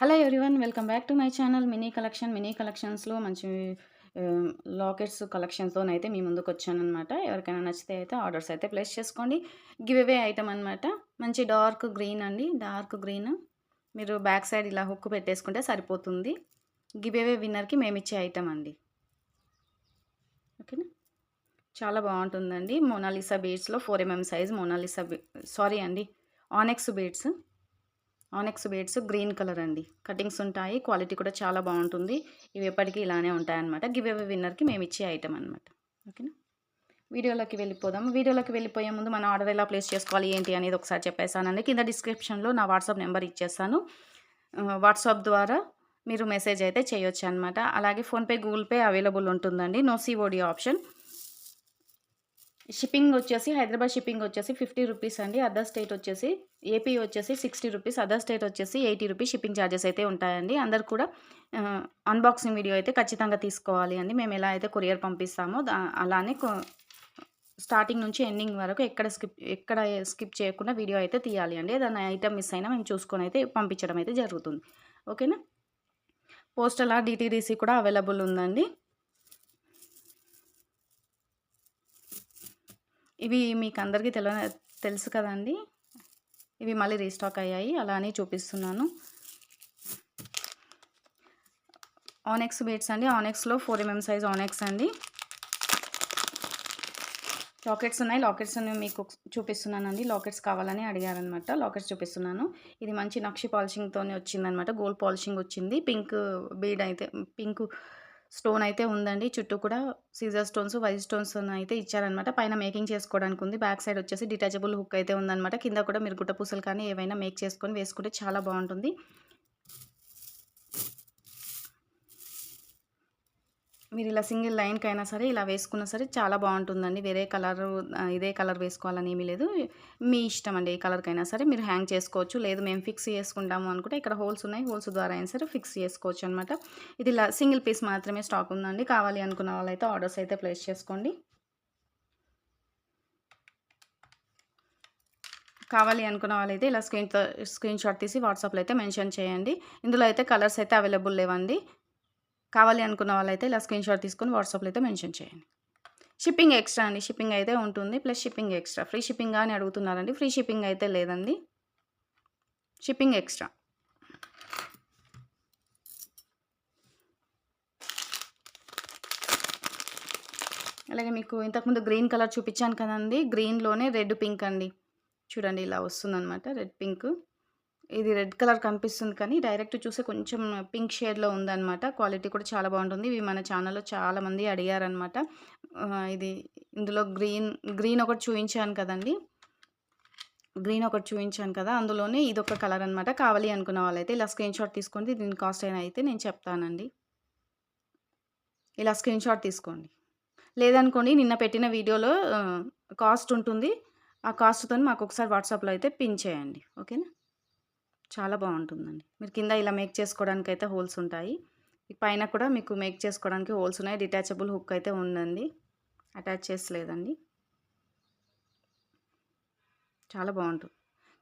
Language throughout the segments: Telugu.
Hello everyone welcome back to my channel mini collection mini కలెక్షన్స్లో మంచి లాకెట్స్ కలెక్షన్స్తోనైతే మీ ముందుకు వచ్చానమాట ఎవరికైనా నచ్చితే అయితే ఆర్డర్స్ అయితే ప్లేస్ చేసుకోండి. గివ్ అవే ఐటమ్ అనమాట మంచి డార్క్ గ్రీన్ అండి. Dark green. మీరు బ్యాక్ సైడ్ ఇలా హుక్ పెట్టేసుకుంటే సరిపోతుంది. గివ్ అవే విన్నర్కి మేము ఇచ్చే ఐటమ్ అండి. ఓకేనా? చాలా బాగుంటుందండి. Mona Lisa బీడ్స్లో four MM size Mona Lisa sorry అండి. Onyx beads onyx beads green colour అండి. కటింగ్స్ ఉంటాయి క్వాలిటీ కూడా చాలా బాగుంటుంది. ఇవి ఎప్పటికీ ఇలానే ఉంటాయన్నమాట. గివ్ అవే విన్నర్కి మేము ఇచ్చే ఐటమ్ అనమాట ఓకేనా? వీడియోలోకి వెళ్ళిపోదాం. వీడియోలోకి వెళ్ళిపోయే ముందు మన ఆర్డర్ ఎలా ప్లేస్ చేసుకోవాలి ఏంటి అనేది ఒకసారి చెప్పేసానండి కింద డిస్క్రిప్షన్లో నా వాట్సాప్ నెంబర్ ఇచ్చేస్తాను. వాట్సాప్ ద్వారా మీరు మెసేజ్ అయితే చేయొచ్చు అనమాట అలాగే ఫోన్పే గూగుల్ పే అవైలబుల్ ఉంటుందండి. No COD option. షిప్పింగ్ వచ్చేసి హైదరాబాద్ షిప్పింగ్ వచ్చేసి ఫిఫ్టీ రూపీస్ అండి. అదర్ స్టేట్ వచ్చేసి ఏపీ వచ్చేసి సిక్స్టీ రూపీస్. అదర్ స్టేట్ వచ్చేసి ఎయిటీ రూపీస్ షిప్పింగ్ ఛార్జెస్ అయితే ఉంటాయండి. అందరు కూడా అన్బాక్సింగ్ వీడియో అయితే ఖచ్చితంగా తీసుకోవాలి అండి. మేము ఎలా అయితే కొరియర్ పంపిస్తామో అలానే స్టార్టింగ్ నుంచి ఎండింగ్ వరకు ఎక్కడ స్కిప్ ఎక్కడ స్కిప్ చేయకుండా వీడియో అయితే తీయాలి అండి. ఏదైనా ఐటమ్ మిస్ అయినా మేము చూసుకొని అయితే పంపించడం అయితే జరుగుతుంది. ఓకేనా పోస్టల్ డిటీడీసీ కూడా అవైలబుల్ ఉందండి. ఇవి మీకు అందరికీ తెల తెలుసు కదండి. ఇవి మళ్ళీ రీస్టాక్ అయ్యాయి. అలానే చూపిస్తున్నాను. ఆనెక్స్ బీట్స్ అండి. ఆనెక్స్లో ఫోర్ ఎంఎం సైజ్ ఆనెక్స్ అండి. లాకెట్స్ ఉన్నాయి. లాకెట్స్ మీకు చూపిస్తున్నానండి. లాకెట్స్ కావాలని అడిగారనమాట లాకెట్స్ చూపిస్తున్నాను. ఇది మంచి నక్షి పాలిషింగ్తోనే వచ్చిందనమాట గోల్డ్ పాలిషింగ్ వచ్చింది. పింక్ బీడ్ అయితే పింక్ స్టోన్ అయితే ఉందండి. చుట్టూ కూడా సీజర్ స్టోన్స్ వైట్ స్టోన్స్ అయితే ఇచ్చారనమాట పైన మేకింగ్ చేసుకోవడానికి ఉంది. బ్యాక్ సైడ్ వచ్చేసి డిటాచబుల్ హుక్ అయితే ఉందనమాట కింద కూడా మీరు గుట్ట పూసలు కానీ ఏవైనా మేక్ చేసుకొని వేసుకుంటే చాలా బాగుంటుంది. మీరు ఇలా సింగిల్ లైన్కి అయినా సరే ఇలా వేసుకున్నా సరే చాలా బాగుంటుందండి. వేరే కలర్ ఇదే కలర్ వేసుకోవాలని ఏమీ లేదు. మీ ఇష్టం అండి ఏ కలర్కైనా సరే మీరు హ్యాంగ్ చేసుకోవచ్చు. లేదు మేము ఫిక్స్ చేసుకుంటాము అనుకుంటే ఇక్కడ హోల్స్ ఉన్నాయి. హోల్స్ ద్వారా అయినా సరే ఫిక్స్ చేసుకోవచ్చు అనమాట ఇది ఇలా సింగిల్ పీస్ మాత్రమే స్టాక్ ఉందండి. కావాలి అనుకున్న వాళ్ళైతే ఆర్డర్స్ అయితే ప్లేస్ చేసుకోండి. కావాలి అనుకున్న వాళ్ళైతే ఇలా స్క్రీన్తో స్క్రీన్ షాట్ తీసి వాట్సాప్లో అయితే మెన్షన్ చేయండి. ఇందులో అయితే కలర్స్ అయితే అవైలబుల్ లేవండి. కావాలి అనుకున్న వాళ్ళైతే ఇలా స్క్రీన్ షాట్ తీసుకొని వాట్సాప్లో అయితే మెన్షన్ చేయండి. షిప్పింగ్ ఎక్స్ట్రా అండి. షిప్పింగ్ అయితే ఉంటుంది. Plus shipping extra free shipping అని అడుగుతున్నారండి. ఫ్రీ షిప్పింగ్ అయితే లేదండి. షిప్పింగ్ ఎక్స్ట్రా అలాగే మీకు ఇంతకుముందు గ్రీన్ కలర్ చూపించాను కదండి. గ్రీన్లోనే రెడ్ పింక్ అండి. చూడండి ఇలా వస్తుందన్నమాట. రెడ్ పింక్ ఇది రెడ్ కలర్ కనిపిస్తుంది కానీ డైరెక్ట్ చూస్తే కొంచెం పింక్ షేడ్లో ఉందన్నమాట. క్వాలిటీ కూడా చాలా బాగుంటుంది. ఇవి మన ఛానల్లో చాలామంది అడిగారనమాట ఇది ఇందులో గ్రీన్ గ్రీన్ ఒకటి చూపించాను కదండి. గ్రీన్ ఒకటి చూపించాను కదా అందులోనే ఇది ఒక కలర్ అనమాట కావాలి అనుకున్న వాళ్ళైతే ఇలా స్క్రీన్ షాట్ తీసుకోండి. దీని కాస్ట్ అయినా అయితే నేను చెప్తానండి. ఇలా స్క్రీన్ షాట్ తీసుకోండి. లేదనుకోండి నిన్న పెట్టిన వీడియోలో కాస్ట్ ఉంటుంది. ఆ కాస్ట్తో మాకు ఒకసారి వాట్సాప్లో అయితే పిన్ చేయండి. ఓకేనా? చాలా బాగుంటుందండి. మీరు కింద ఇలా మేక్ చేసుకోవడానికి అయితే హోల్స్ ఉంటాయి. పైన కూడా మీకు మేక్ చేసుకోవడానికి హోల్స్ ఉన్నాయి. డిటాచబుల్ హుక్ అయితే ఉందండి. అటాచ్ చేసలేదండి. చాలా బాగుంటుంది.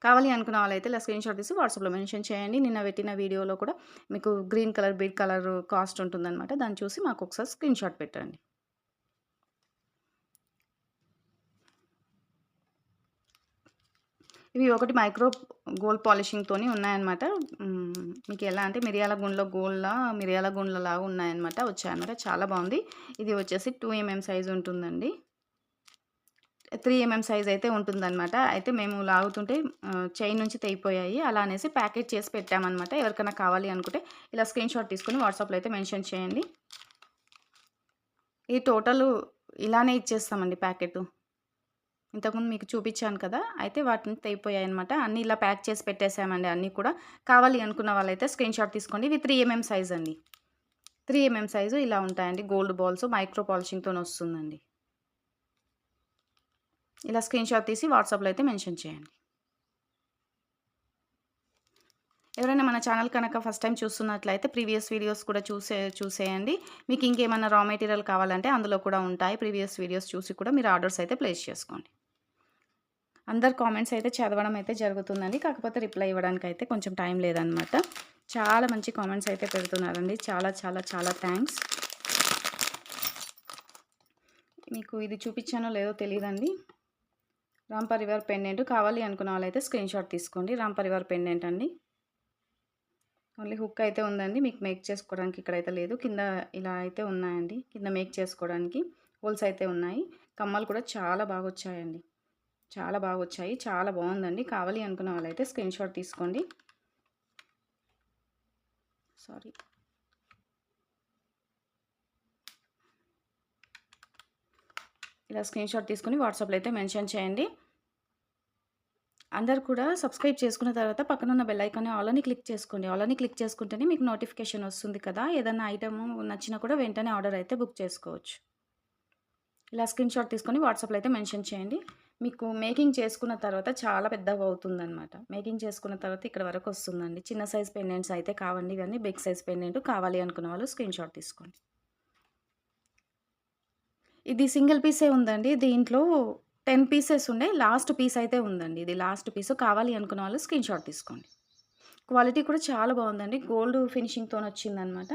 కావాలి అనుకున్న వాళ్ళైతే ఇలా స్క్రీన్ షాట్ తీసి వాట్సాప్లో మెన్షన్ చేయండి. నిన్న పెట్టిన వీడియోలో కూడా మీకు green colour bead colour cast ఉంటుందన్నమాట. దాన్ని చూసి మాకు ఒకసారి స్క్రీన్ షాట్ పెట్టండి. ఇవి ఒకటి మైక్రో గోల్డ్ పాలిషింగ్తో ఉన్నాయన్నమాట. మీకు ఎలా అంటే మిరియాల గుండ్లో గోల్డ్లా మిరియాల గుండ్లలాగా ఉన్నాయన్నమాట వచ్చాయన్నమాట. చాలా బాగుంది. ఇది వచ్చేసి టూ ఎంఎం సైజ్ ఉంటుందండి. త్రీ ఎంఎం సైజ్ అయితే ఉంటుందన్నమాట. అయితే మేము లాగుతుంటే చైన్ నుంచి తెగిపోయాయి. అలా అనేసి ప్యాకేజ్ చేసి పెట్టామన్నమాట. ఎవరికైనా కావాలి అనుకుంటే ఇలా స్క్రీన్ షాట్ తీసుకొని వాట్సాప్లో అయితే మెన్షన్ చేయండి. ఈ టోటల్ ఇలానే ఇచ్చేస్తామండి ప్యాకెట్. ఇంతకుముందు మీకు చూపించాను కదా అయితే వాటిని తెగిపోయాయి అనమాట అన్నీ ఇలా ప్యాక్ చేసి పెట్టేసామండి అన్నీ కూడా. కావాలి అనుకున్న వాళ్ళైతే స్క్రీన్ షాట్ తీసుకోండి. ఇవి త్రీ ఎంఎం సైజ్ అండి. త్రీ ఎంఎం సైజు ఇలా ఉంటాయండి. గోల్డ్ బాల్స్ మైక్రో పాలిషింగ్తో వస్తుందండి. ఇలా స్క్రీన్ షాట్ తీసి వాట్సాప్లో అయితే మెన్షన్ చేయండి. ఎవరైనా మన ఛానల్ కనుక ఫస్ట్ టైం చూస్తున్నట్లయితే ప్రీవియస్ వీడియోస్ కూడా చూసే చూసేయండి. మీకు ఇంకేమైనా రా మెటీరియల్ కావాలంటే అందులో కూడా ఉంటాయి. ప్రీవియస్ వీడియోస్ చూసి కూడా మీరు ఆర్డర్స్ అయితే ప్లేస్ చేసుకోండి. అందరు కామెంట్స్ అయితే చదవడం అయితే జరుగుతుందండి. కాకపోతే రిప్లై ఇవ్వడానికి అయితే కొంచెం టైం లేదనమాట చాలా మంచి కామెంట్స్ అయితే పెడుతున్నారండి. చాలా చాలా చాలా థ్యాంక్స్ మీకు ఇది చూపించానో లేదో తెలియదండి రామ్ పరివార్ పెండెంట్ కావాలి అనుకున్న వాళ్ళైతే స్క్రీన్ షాట్ తీసుకోండి. రామ్ పరివార్ పెండెంట్ అండి. ఓన్లీ హుక్ అయితే ఉందండి. మీకు మేక్ చేసుకోవడానికి ఇక్కడైతే లేదు. కింద ఇలా అయితే ఉన్నాయండి. కింద మేక్ చేసుకోవడానికి హోల్స్ అయితే ఉన్నాయి. కమ్మలు కూడా చాలా బాగా వచ్చాయండి. చాలా బాగా వచ్చాయి. చాలా బాగుందండి. కావాలి అనుకున్న వాళ్ళైతే స్క్రీన్ షాట్ తీసుకోండి. సారీ. ఇలా స్క్రీన్ షాట్ తీసుకుని వాట్సాప్లో అయితే మెన్షన్ చేయండి. అందరు కూడా సబ్స్క్రైబ్ చేసుకున్న తర్వాత పక్కన ఉన్న బెల్ ఐకాన్ ఆల్ని క్లిక్ చేసుకోండి. ఆల్ని క్లిక్ చేసుకుంటేనే మీకు నోటిఫికేషన్ వస్తుంది కదా. ఏదైనా ఐటమ్ నచ్చినా కూడా వెంటనే ఆర్డర్ అయితే బుక్ చేసుకోవచ్చు. ఇలా స్క్రీన్ షాట్ తీసుకొని వాట్సాప్లో అయితే మెన్షన్ చేయండి. మీకు మేకింగ్ చేసుకున్న తర్వాత చాలా పెద్దగా అవుతుందన్నమాట. మేకింగ్ చేసుకున్న తర్వాత ఇక్కడ వరకు వస్తుందండి. చిన్న సైజ్ పెండెంట్స్ అయితే కావండి ఇవన్నీ బిగ్ సైజ్ పెండెంట్ కావాలి అనుకున్న వాళ్ళు స్క్రీన్ షాట్ తీసుకోండి. ఇది సింగిల్ పీసే ఉందండి. దీంట్లో టెన్ పీసెస్ ఉండే లాస్ట్ పీస్ అయితే ఉందండి. ఇది లాస్ట్ పీస్ కావాలి అనుకున్న వాళ్ళు స్క్రీన్ షాట్ తీసుకోండి. క్వాలిటీ కూడా చాలా బాగుందండి. గోల్డ్ ఫినిషింగ్తో వచ్చిందనమాట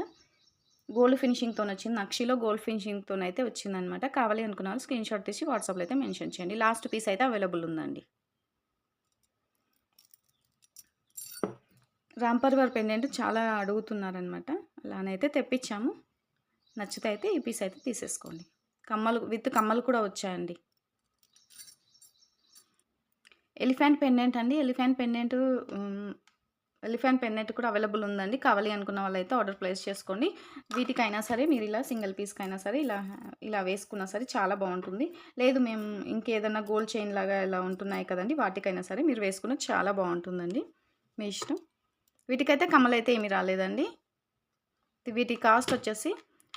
గోల్డ్ ఫినిషింగ్తో వచ్చింది. నక్షిలో గోల్డ్ ఫినిషింగ్తో అయితే వచ్చిందనమాట కావాలి అనుకున్న వాళ్ళు స్క్రీన్ షాట్ తీసి వాట్సాప్లో అయితే మెన్షన్ చేయండి. లాస్ట్ పీస్ అయితే అవైలబుల్ ఉందండి. రాంపర్వర్ పెండెంట్ చాలా అడుగుతున్నారనమాట అలానైతే తెప్పించాము. నచ్చితే అయితే ఈ పీస్ అయితే తీసేసుకోండి. కమ్మలు విత్ కమ్మలు కూడా వచ్చాయండి. ఎలిఫెంట్ పెండెంట్ అండి. ఎలిఫెంట్ పెండెంట్ ఎలిఫెంట్ పెన్నెట్ కూడా అవైలబుల్ ఉందండి. కావాలి అనుకున్న వాళ్ళైతే ఆర్డర్ ప్లేస్ చేసుకోండి. వీటికైనా సరే మీరు ఇలా సింగిల్ పీస్కైనా సరే ఇలా ఇలా వేసుకున్నా సరే చాలా బాగుంటుంది. లేదు మేము ఇంకేదన్నా గోల్డ్ చైన్ లాగా ఇలా ఉంటున్నాయి కదండి వాటికైనా సరే మీరు వేసుకున్న చాలా బాగుంటుందండి. మీ ఇష్టం? వీటికైతే కమలైతే అయితే ఏమీ రాలేదండి. వీటి కాస్ట్ వచ్చేసి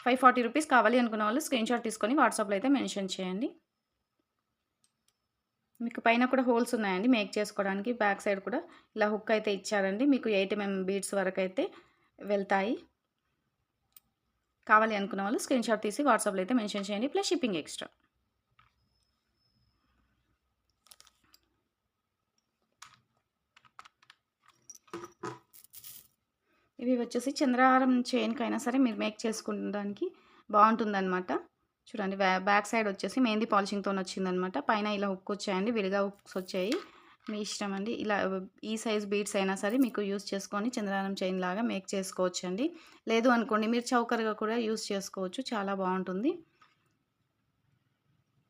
ఫైవ్ ఫార్టీ రూపీస్ కావాలి అనుకున్న వాళ్ళు స్క్రీన్ షాట్ తీసుకొని వాట్సాప్లో అయితే మెన్షన్ చేయండి. మీకు పైన కూడా హోల్స్ ఉన్నాయండి మేక్ చేసుకోవడానికి. బ్యాక్ సైడ్ కూడా ఇలా హుక్ అయితే ఇచ్చారండి. మీకు ఎయిట్ ఎంఎం బీడ్స్ వరకు అయితే వెళ్తాయి. కావాలి అనుకున్న వాళ్ళు స్క్రీన్ షాట్ తీసి వాట్సాప్లో అయితే మెన్షన్ చేయండి. Plus shipping extra. ఇవి వచ్చేసి చంద్రహారం చైన్కి అయినా సరే మీరు మేక్ చేసుకోవడానికి బాగుంటుందన్నమాట. చూడండి బ్యాక్ సైడ్ వచ్చేసి మెహందీ పాలిషింగ్తో వచ్చిందనమాట. పైన ఇలా హుక్ వచ్చాయండి విడిగా హుక్స్ వచ్చాయి. మీ ఇష్టం అండి. ఇలా ఈ సైజ్ బీడ్స్ అయినా సరే మీకు యూస్ చేసుకొని చంద్రానం చైన్ లాగా మేక్ చేసుకోవచ్చు అండి లేదు అనుకోండి మీరు చౌకర్గా కూడా యూస్ చేసుకోవచ్చు. చాలా బాగుంటుంది.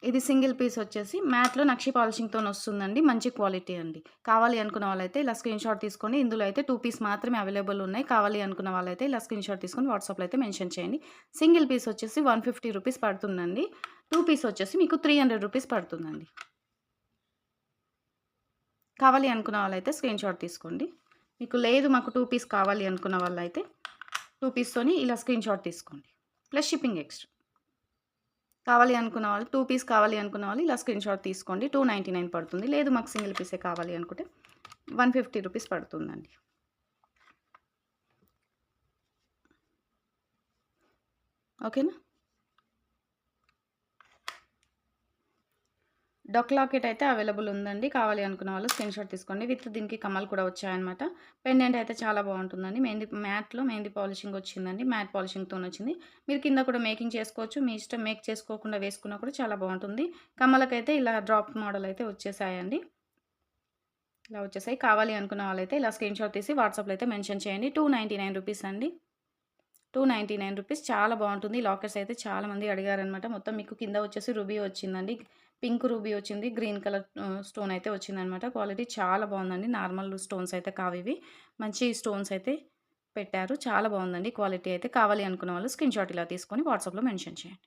ఇది సింగిల్ పీస్ వచ్చేసి మ్యాట్లో నక్షి పాలిషింగ్తో వస్తుందండి. మంచి క్వాలిటీ అండి. కావాలి అనుకున్న వాళ్ళైతే ఇలా స్క్రీన్ షాట్ తీసుకొని ఇందులో అయితే టూ పీస్ మాత్రమే అవైలబుల్ ఉన్నాయి. కావాలి అనుకున్న వాళ్ళైతే ఇలా స్క్రీన్ షాట్ తీసుకొని వాట్సాప్లో అయితే మెన్షన్ చేయండి. సింగిల్ పీస్ వచ్చేసి వన్ ఫిఫ్టీ రూపీస్ పడుతుందండి. టూ పీస్ వచ్చేసి మీకు త్రీ హండ్రెడ్ రూపీస్ పడుతుందండి. కావాలి అనుకున్న వాళ్ళైతే స్క్రీన్ షాట్ తీసుకోండి. మీకు లేదు మాకు టూ పీస్ కావాలి అనుకున్న వాళ్ళైతే టూ పీస్తోని ఇలా స్క్రీన్ షాట్ తీసుకోండి. Plus shipping extra. కావాలి అనుకున్న వాళ్ళు టూ పీస్ కావాలి అనుకున్న వాళ్ళు ఇలా స్క్రీన్ షాట్ తీసుకోండి. టూ నైంటీ నైన్ పడుతుంది. లేదు మాకు సింగిల్ పీసే కావాలి అనుకుంటే వన్ ఫిఫ్టీ రూపీస్ పడుతుందండి. ఓకేనా డొక్ లాకెట్ అయితే అవైలబుల్ ఉందండి. కావాలి అనుకున్న వాళ్ళు స్క్రీన్ షాట్ తీసుకోండి. విత్ దీనికి కమ్మలు కూడా వచ్చాయన్నమాట. పెండెంట్ అయితే చాలా బాగుంటుందండి. మెహందీ మ్యాట్లో మెహందీ పాలిషింగ్ వచ్చిందండి. మ్యాట్ పాలిషింగ్తో వచ్చింది. మీరు కింద కూడా మేకింగ్ చేసుకోవచ్చు. మీ ఇష్టం మేక్ చేసుకోకుండా వేసుకున్నా కూడా చాలా బాగుంటుంది. కమ్మలకైతే ఇలా డ్రాప్ మోడల్ అయితే వచ్చేసాయండి. ఇలా వచ్చేసాయి. కావాలి అనుకున్న వాళ్ళైతే ఇలా స్క్రీన్ షాట్ తీసి వాట్సాప్లో అయితే మెన్షన్ చేయండి. టూ నైంటీ నైన్ రూపీస్ అండి. Two ninety nine rupees. చాలా బాగుంటుంది. లాకెట్స్ అయితే చాలామంది అడిగారనమాట మొత్తం మీకు కింద వచ్చేసి రుబీ వచ్చిందండి. పింక్ రూబీ వచ్చింది. గ్రీన్ కలర్ స్టోన్ అయితే వచ్చిందనమాట. క్వాలిటీ చాలా బాగుందండి. నార్మల్ స్టోన్స్ అయితే కావివి మంచి స్టోన్స్ అయితే పెట్టారు. చాలా బాగుందండి క్వాలిటీ అయితే. కావాలి అనుకున్న వాళ్ళు స్క్రీన్ షాట్ ఇలా తీసుకొని వాట్సాప్లో మెన్షన్ చేయండి.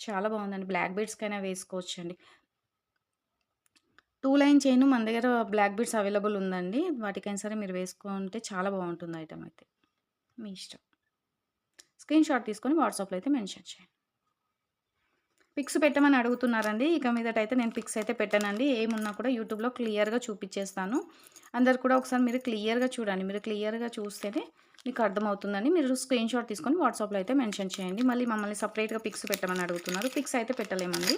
చాలా బాగుందండి. బ్లాక్ బీడ్స్కైనా వేసుకోవచ్చు అండి టూ లైన్ చైన్ మన దగ్గర బ్లాక్ బీడ్స్ అవైలబుల్ ఉందండి. వాటికైనా సరే మీరు వేసుకుంటే చాలా బాగుంటుంది ఐటమ్ అయితే. మీ ఇష్టం. స్క్రీన్ షాట్ తీసుకొని వాట్సాప్లో అయితే మెన్షన్ చేయండి. పిక్స్ పెట్టమని అడుగుతున్నారండి. ఇక మీదట అయితే నేను పిక్స్ అయితే పెట్టానండి. ఏమున్నా కూడా యూట్యూబ్లో క్లియర్గా చూపించేస్తాను. అందరు కూడా ఒకసారి మీరు క్లియర్గా చూడండి. మీరు క్లియర్గా చూస్తేనే మీకు అర్థమవుతుందని మీరు స్క్రీన్ షాట్ తీసుకొని వాట్సాప్లో అయితే మెన్షన్ చేయండి. మళ్ళీ మమ్మల్ని సపరేట్గా పిక్స్ పెట్టమని అడుగుతున్నారు. పిక్స్ అయితే పెట్టలేమండి.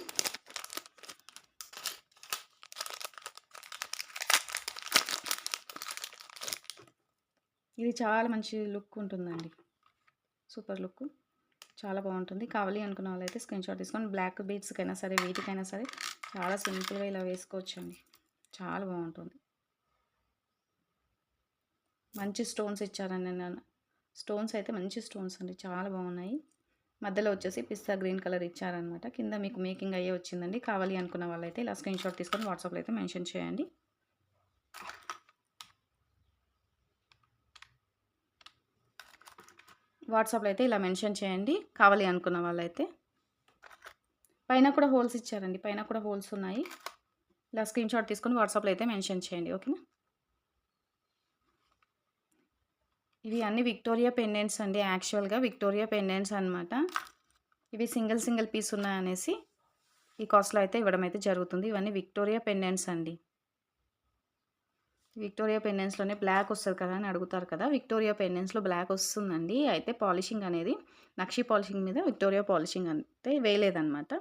ఇది చాలా మంచి లుక్ ఉంటుందండి. Super look. చాలా బాగుంటుంది. కావాలి అనుకున్న వాళ్ళైతే స్క్రీన్ షాట్ తీసుకొని బ్లాక్ బీడ్స్కైనా సరే వీటికైనా సరే చాలా సింపుల్గా ఇలా వేసుకోవచ్చండి. చాలా బాగుంటుంది. మంచి స్టోన్స్ ఇచ్చారండి నేను స్టోన్స్ అయితే మంచి స్టోన్స్ అండి. చాలా బాగున్నాయి. మధ్యలో వచ్చేసి పిస్తా గ్రీన్ కలర్ ఇచ్చారనమాట కింద మీకు మేకింగ్ అయ్యే వచ్చిందండి. కావాలి అనుకున్న వాళ్ళైతే ఇలా స్క్రీన్ షాట్ తీసుకొని వాట్సాప్లో అయితే మెన్షన్ చేయండి. వాట్సాప్లో అయితే ఇలా మెన్షన్ చేయండి. కావాలి అనుకున్న వాళ్ళైతే. పైన కూడా హోల్స్ ఇచ్చారండి. పైన కూడా హోల్స్ ఉన్నాయి. ఇలా స్క్రీన్ షాట్ తీసుకొని వాట్సాప్లో అయితే మెన్షన్ చేయండి. ఓకేనా? ఇవి అన్ని విక్టోరియా పెండెంట్స్ అండి. యాక్చువల్గా విక్టోరియా పెండెంట్స్ అనమాట ఇవి సింగిల్ సింగిల్ పీస్ ఉన్నాయనేసి ఈ కాస్ట్లో అయితే ఇవ్వడం అయితే జరుగుతుంది. ఇవన్నీ విక్టోరియా పెండెంట్స్ అండి. విక్టోరియా పెండెన్స్లోనే బ్లాక్ వస్తుంది కదా అని అడుగుతారు కదా. విక్టోరియా పెండెన్స్లో బ్లాక్ వస్తుందండి. అయితే పాలిషింగ్ అనేది నక్షి పాలిషింగ్ మీద విక్టోరియా పాలిషింగ్ అంటే వేయలేదన్నమాట.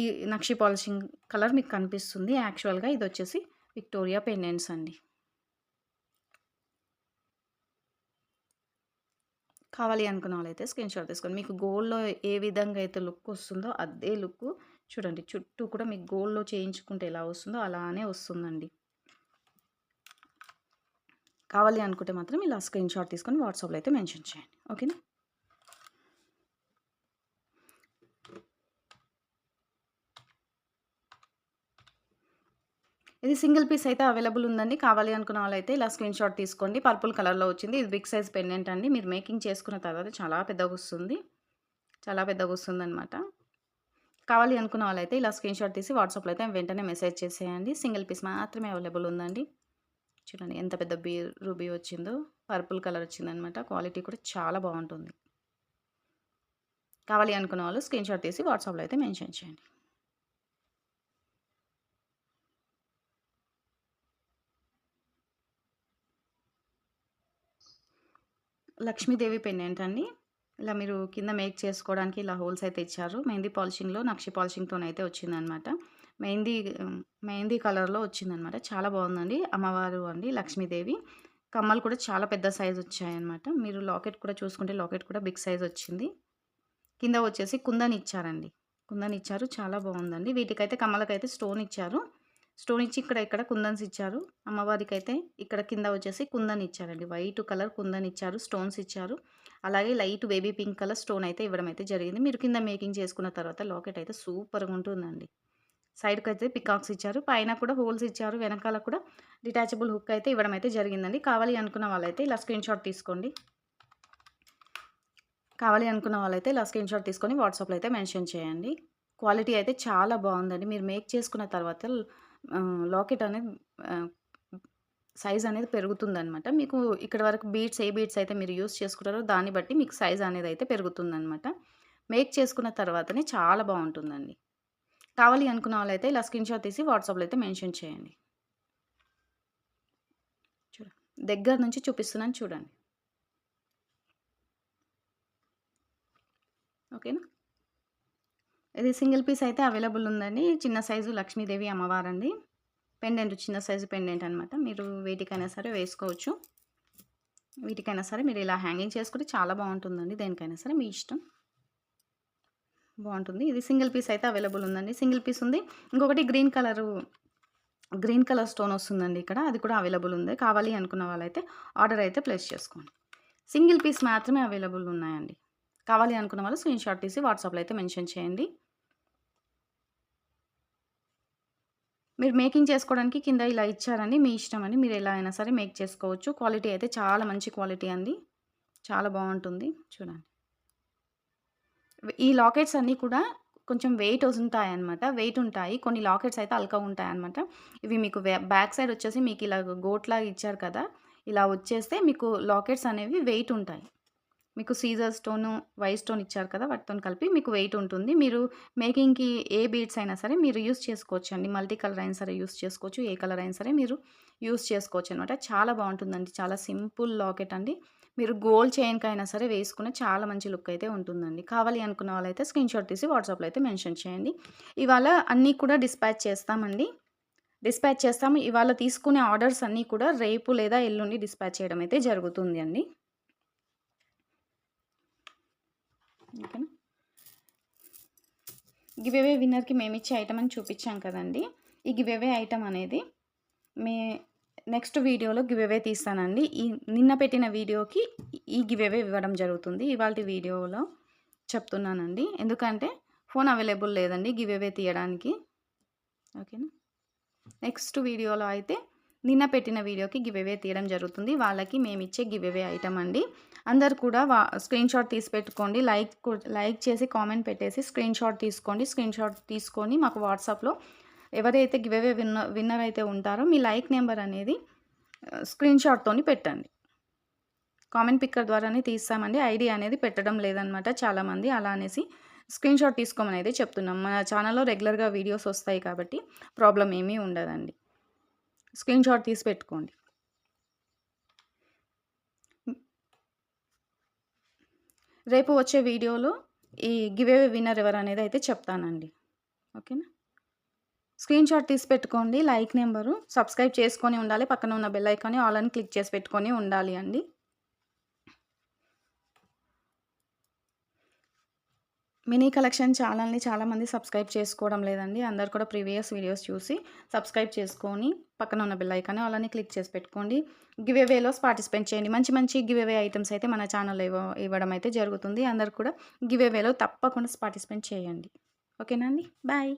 ఈ నక్షి పాలిషింగ్ కలర్ మీకు కనిపిస్తుంది. యాక్చువల్గా ఇది వచ్చేసి విక్టోరియా పెండెంట్స్ అండి. కావాలి అనుకున్న వాళ్ళైతే స్క్రీన్ షాట్ తీసుకోండి. మీకు గోల్డ్లో ఏ విధంగా అయితే లుక్ వస్తుందో అదే లుక్ చూడండి. చుట్టూ కూడా మీకు గోల్డ్లో చేయించుకుంటే ఎలా వస్తుందో అలానే వస్తుందండి. కావాలి అనుకుంటే మాత్రం ఇలా స్క్రీన్ షాట్ తీసుకొని వాట్సాప్లో అయితే మెన్షన్ చేయండి. ఓకేనా? ఇది సింగిల్ పీస్ అయితే అవైలబుల్ ఉందండి. కావాలి అనుకున్న వాళ్ళైతే ఇలా స్క్రీన్ షాట్ తీసుకోండి. పర్పుల్ కలర్లో వచ్చింది. ఇది బిగ్ సైజ్ పెండెంట్ అండి. మీరు మేకింగ్ చేసుకున్న తర్వాత చాలా పెద్దగా వస్తుంది. చాలా పెద్దగా వస్తుంది అనమాట కావాలి అనుకున్న వాళ్ళైతే ఇలా స్క్రీన్ షాట్ తీసి వాట్సాప్లో అయితే వెంటనే మెసేజ్ చేసేయండి. సింగిల్ పీస్ మాత్రమే అవైలబుల్ ఉందండి. చూడండి ఎంత పెద్ద బీ రూబీ వచ్చిందో పర్పుల్ కలర్ వచ్చిందనమాట క్వాలిటీ కూడా చాలా బాగుంటుంది. కావాలి అనుకున్న వాళ్ళు స్క్రీన్ షాట్ తీసి వాట్సాప్లో అయితే మెన్షన్ చేయండి. లక్ష్మీదేవి పెండెంట్ అండి ఇలా మీరు కింద మేక్ చేసుకోవడానికి ఇలా హోల్స్ అయితే ఇచ్చారు. మెహందీ పాలిషింగ్లో నక్షి పాలిషింగ్తోనైతే వచ్చిందనమాట మెహందీ మెహందీ కలర్లో వచ్చిందనమాట చాలా బాగుందండి. అమ్మవారు అండి లక్ష్మీదేవి. కమ్మలు కూడా చాలా పెద్ద సైజ్ వచ్చాయన్నమాట. మీరు లాకెట్ కూడా చూసుకుంటే లాకెట్ కూడా బిగ్ సైజ్ వచ్చింది. కింద వచ్చేసి కుందని ఇచ్చారండి. కుందని ఇచ్చారు. చాలా బాగుందండి. వీటికైతే కమ్మలకైతే స్టోన్ ఇచ్చారు. స్టోన్ ఇచ్చి ఇక్కడ ఇక్కడ కుందన్స్ ఇచ్చారు. అమ్మవారికి అయితే ఇక్కడ కింద వచ్చేసి కుందన్ ఇచ్చారండి. వైట్ కలర్ కుందన్ ఇచ్చారు. స్టోన్స్ ఇచ్చారు. అలాగే light baby pink colour stone అయితే ఇవ్వడం అయితే జరిగింది. మీరు కింద మేకింగ్ చేసుకున్న తర్వాత లాకెట్ అయితే సూపర్గా ఉంటుందండి. సైడ్కి అయితే పికాక్స్ ఇచ్చారు. పైన కూడా హోల్స్ ఇచ్చారు. వెనకాల కూడా డిటాచబుల్ హుక్ అయితే ఇవ్వడం అయితే జరిగిందండి. కావాలి అనుకున్న వాళ్ళైతే ఇలా స్క్రీన్ షాట్ తీసుకోండి. కావాలి అనుకున్న వాళ్ళైతే ఇలా స్క్రీన్ షాట్ తీసుకొని వాట్సాప్లో అయితే మెన్షన్ చేయండి. క్వాలిటీ అయితే చాలా బాగుందండి. మీరు మేక్ చేసుకున్న తర్వాత లాకెట్ అనేది సైజ్ అనేది పెరుగుతుందనమాట మీకు ఇక్కడ వరకు బీట్స్ ఏ బీట్స్ అయితే మీరు యూస్ చేసుకుంటారో దాన్ని బట్టి మీకు సైజ్ అనేది అయితే పెరుగుతుందనమాట మేక్ చేసుకున్న తర్వాతనే చాలా బాగుంటుందండి. కావాలి అనుకున్న వాళ్ళైతే ఇలా స్క్రీన్ షాట్ తీసి వాట్సాప్లో అయితే మెన్షన్ చేయండి. చూడండి దగ్గర నుంచి చూపిస్తున్నాను చూడండి. ఓకేనా? ఇది సింగిల్ పీస్ అయితే అవైలబుల్ ఉందండి. చిన్న సైజు లక్ష్మీదేవి అమ్మవారండి పెండెంట్ చిన్న సైజు పెండెంట్ అనమాట మీరు వీటికైనా సరే వేసుకోవచ్చు. వీటికైనా సరే మీరు ఇలా హ్యాంగింగ్ చేసుకుంటే చాలా బాగుంటుందండి. దేనికైనా సరే మీ ఇష్టం. బాగుంటుంది. ఇది సింగిల్ పీస్ అయితే అవైలబుల్ ఉందండి. సింగిల్ పీస్ ఉంది. ఇంకొకటి green colour green colour stone వస్తుందండి ఇక్కడ. అది కూడా అవైలబుల్ ఉంది. కావాలి అనుకున్న వాళ్ళైతే ఆర్డర్ అయితే ప్లేస్ చేసుకోండి. సింగిల్ పీస్ మాత్రమే అవైలబుల్ ఉన్నాయండి. కావాలి అనుకున్న వాళ్ళు స్క్రీన్ షాట్ తీసి వాట్సాప్లో అయితే మెన్షన్ చేయండి. మీరు మేకింగ్ చేసుకోవడానికి కింద ఇలా ఇచ్చారండి. మీ ఇష్టం అని మీరు ఎలా అయినా సరే మేక్ చేసుకోవచ్చు. క్వాలిటీ అయితే చాలా మంచి క్వాలిటీ అండి. చాలా బాగుంటుంది. చూడండి. ఈ లాకెట్స్ అన్నీ కూడా కొంచెం వెయిట్ ఉంటాయి అనమాట వెయిట్ ఉంటాయి. కొన్ని లాకెట్స్ అయితే అల్కా ఉంటాయి అనమాట ఇవి మీకు బ్యాక్ సైడ్ వచ్చేసి మీకు ఇలా గోట్లాగా ఇచ్చారు కదా ఇలా వచ్చేస్తే మీకు లాకెట్స్ అనేవి వెయిట్ ఉంటాయి. మీకు సీజర్ స్టోను వైట్ స్టోన్ ఇచ్చారు కదా వాటితో కలిపి మీకు వెయిట్ ఉంటుంది. మీరు మేకింగ్కి ఏ బీడ్స్ అయినా సరే మీరు యూస్ చేసుకోవచ్చు అండి మల్టీ కలర్ అయినా సరే యూస్ చేసుకోవచ్చు. ఏ కలర్ అయినా సరే మీరు యూస్ చేసుకోవచ్చు అనమాట చాలా బాగుంటుందండి. చాలా సింపుల్ లాకెట్ అండి. మీరు గోల్డ్ చైన్కి అయినా సరే వేసుకునే చాలా మంచి లుక్ అయితే ఉంటుందండి. కావాలి అనుకున్న వాళ్ళైతే స్క్రీన్ షాట్ తీసి వాట్సాప్లో అయితే మెన్షన్ చేయండి. ఇవాళ అన్నీ కూడా డిస్పాచ్ చేస్తామండి. డిస్పాచ్ చేస్తాము. ఇవాళ తీసుకునే ఆర్డర్స్ అన్నీ కూడా రేపు లేదా ఎల్లుండి డిస్పాచ్ చేయడం అయితే జరుగుతుంది అండి. ఓకేనా? గివేవే విన్నర్కి మేము ఇచ్చే ఐటమ్ అని చూపించాం కదండి. ఈ గివేవే ఐటమ్ అనేది మే నెక్స్ట్ వీడియోలో గివ్వే తీస్తానండి. ఈ నిన్న పెట్టిన వీడియోకి ఈ గివ్వే ఇవ్వడం జరుగుతుంది. ఇవాళ వీడియోలో చెప్తున్నానండి. ఎందుకంటే ఫోన్ అవైలబుల్ లేదండి గివ్వే తీయడానికి. ఓకేనా? నెక్స్ట్ వీడియోలో అయితే నిన్న పెట్టిన వీడియోకి గివేవే తీయడం జరుగుతుంది. వాళ్ళకి మేము ఇచ్చే గివ్వే ఐటమ్ అండి. అందరు కూడా వా స్క్రీన్ షాట్ తీసి పెట్టుకోండి. లైక్ లైక్ చేసి కామెంట్ పెట్టేసి స్క్రీన్ షాట్ తీసుకోండి. స్క్రీన్ షాట్ తీసుకొని మాకు వాట్సాప్లో ఎవరైతే గివేవే విన్నర్ విన్నర్ అయితే ఉంటారో మీ లైక్ నెంబర్ అనేది స్క్రీన్షాట్తోని పెట్టండి. కామెంట్ పిక్కర్ ద్వారానే తీస్తామండి. ఐడి అనేది పెట్టడం లేదనమాట చాలామంది. అలా అనేసి స్క్రీన్ షాట్ తీసుకోమని అయితే చెప్తున్నాం. మన ఛానల్లో రెగ్యులర్గా వీడియోస్ వస్తాయి కాబట్టి ప్రాబ్లం ఏమీ ఉండదండి. స్క్రీన్ షాట్ తీసి పెట్టుకోండి. రేపు వచ్చే వీడియోలో ఈ గివేవే విన్నర్ ఎవరు అనేది అయితే చెప్తానండి. ఓకేనా? స్క్రీన్ షాట్ తీసి పెట్టుకోండి లైక్ నెంబరు సబ్స్క్రైబ్ చేసుకొని ఉండాలి. పక్కన ఉన్న బెల్ ఐకాన్ని ఆల్ అని క్లిక్ చేసి పెట్టుకొని ఉండాలి అండి. మినీ కలెక్షన్ ఛానల్ని చాలామంది సబ్స్క్రైబ్ చేసుకోవడం లేదండి. అందరు కూడా ప్రీవియస్ వీడియోస్ చూసి సబ్స్క్రైబ్ చేసుకొని పక్కన ఉన్న బెల్ ఐకాన్ అలానే క్లిక్ చేసి పెట్టుకోండి. గివేవేలో పార్టిసిపేట్ చేయండి. మంచి మంచి గివేవే ఐటమ్స్ అయితే మన ఛానల్లో ఇవ్వ ఇవ్వడం అయితే జరుగుతుంది. అందరు కూడా గివేవేలో తప్పకుండా పార్టిసిపేట్ చేయండి. ఓకేనా అండి? బాయ్.